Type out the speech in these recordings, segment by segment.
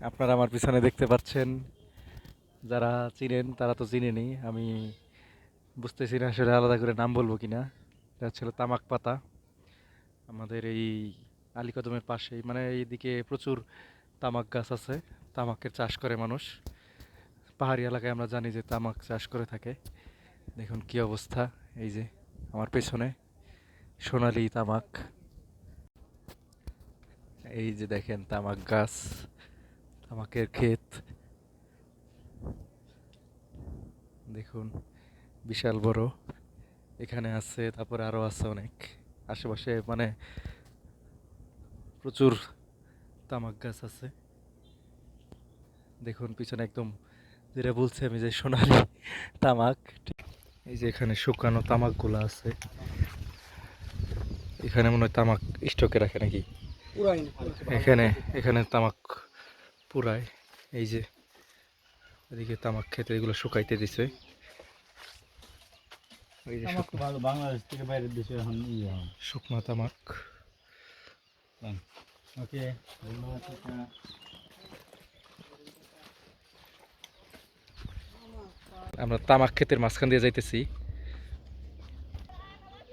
আপনারা আমার পিছনে দেখতে পাচ্ছেন। যারা চিনেন, তারা তো চিনেনি আমি বুঝতেছি না আসলে আলাদা করে নাম বলব কিনা। এটা হচ্ছিল তামাক পাতা। আমাদের এই আলীকদমের পাশেই মানে এইদিকে প্রচুর তামাক গাছ আছে। তামাকের চাষ করে মানুষ। পাহাড়ি এলাকায় আমরা জানি যে তামাক চাষ করে থাকে। দেখুন কি অবস্থা। এই যে আমার পেছনে সোনালি তামাক। এই যে দেখেন তামাক গাছ। তামাকের ক্ষেত। দেখুন বিশাল বড়। এখানে আছে তারপরে আরও আছে অনেক। আশেপাশে মানে প্রচুর তামাক গাছ আছে। দেখুন পিছনে একদম যেটা বলছি আমি যে সোনালি তামাক এই যে এখানে শুকানো তামাকগুলো আছে। এখানে মনে হয় তামাক স্টকে রাখে নাকি? এখানে এখানে তামাক পুরায় এই যে এদিকে তামাক খেতে এগুলো শুকাইতে দিছে। এই যে শুকনো- বাংলাদেশ থেকে বাইরের দেশে এখন ইয়ে শুকনো তামাক। ওকে আমরা তামাক ক্ষেতের মাঝখান দিয়ে যাইতেছি।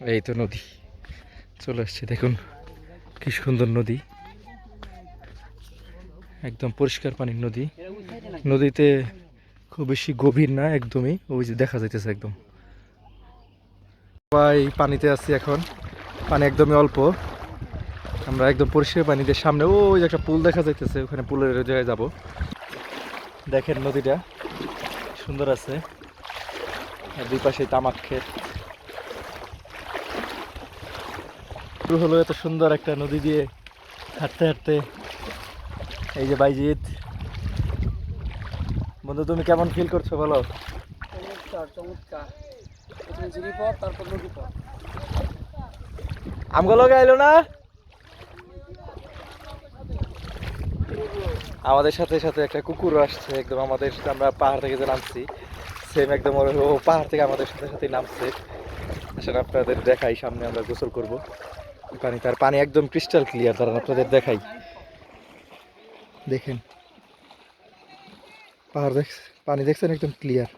এই তো নদী। চলে আসছে দেখুন কি সুন্দর নদী। একদম পরিষ্কার পানির নদী। নদীতে খুব বেশি গভীর না, একদমই। ওই যে দেখা যাইতেছে একদম। সবাই পানিতে আছি এখন। পানি একদমই অল্প। আমরা একদম পরিষ্কার পানিতে সামনে ওই যে একটা পুল দেখা যাইতেছে, ওখানে পুলের জায়গায় যাব। দেখেন নদীটা, সুন্দর আছে। আর দুই পাশে তামাক ক্ষেত। হলো এত সুন্দর একটা নদী দিয়ে হাঁটতে হাঁটতে। এই যে বাইজিৎ। বন্ধু তুমি কেমন ফিল করছ বলো? চমৎকার চমৎকার। তারপর আমগুলো গাইলো না? আমাদের সাথে সাথে একটা কুকুরও আসছে একদম আমাদের সাথে আমরা পাহাড় থেকে যে নামছি সেম একদম ওর ও পাহাড় থেকে আমাদের সাথে সাথে নামছে। আসলে আপনাদের দেখাই সামনে আমরা গোসল করব। পানি তার পানি একদম ক্রিস্টাল ক্লিয়ার দাঁড়ান আপনাদের দেখাই। দেখেন। পাহাড় দেখ, পানি দেখছেন একদম ক্লিয়ার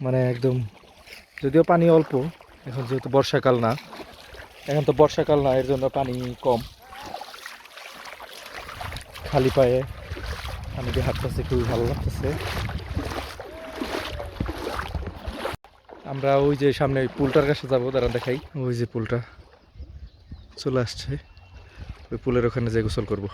মানে একদম, যদিও পানি অল্প, এখন যেহেতু বর্ষাকাল না, এখন তো বর্ষাকাল না, এর জন্য পানি কম। খালি পায়ে আমি দিয়ে হাঁটতেছি, খুবই ভালো লাগতেছে। আমরা ওই যে সামনে ওই পুলটার কাছে যাব, দাঁড়ান দেখাই। ওই যে পুলটা চলে আসছে। ওই পুলের ওখানে যে গোসল করব।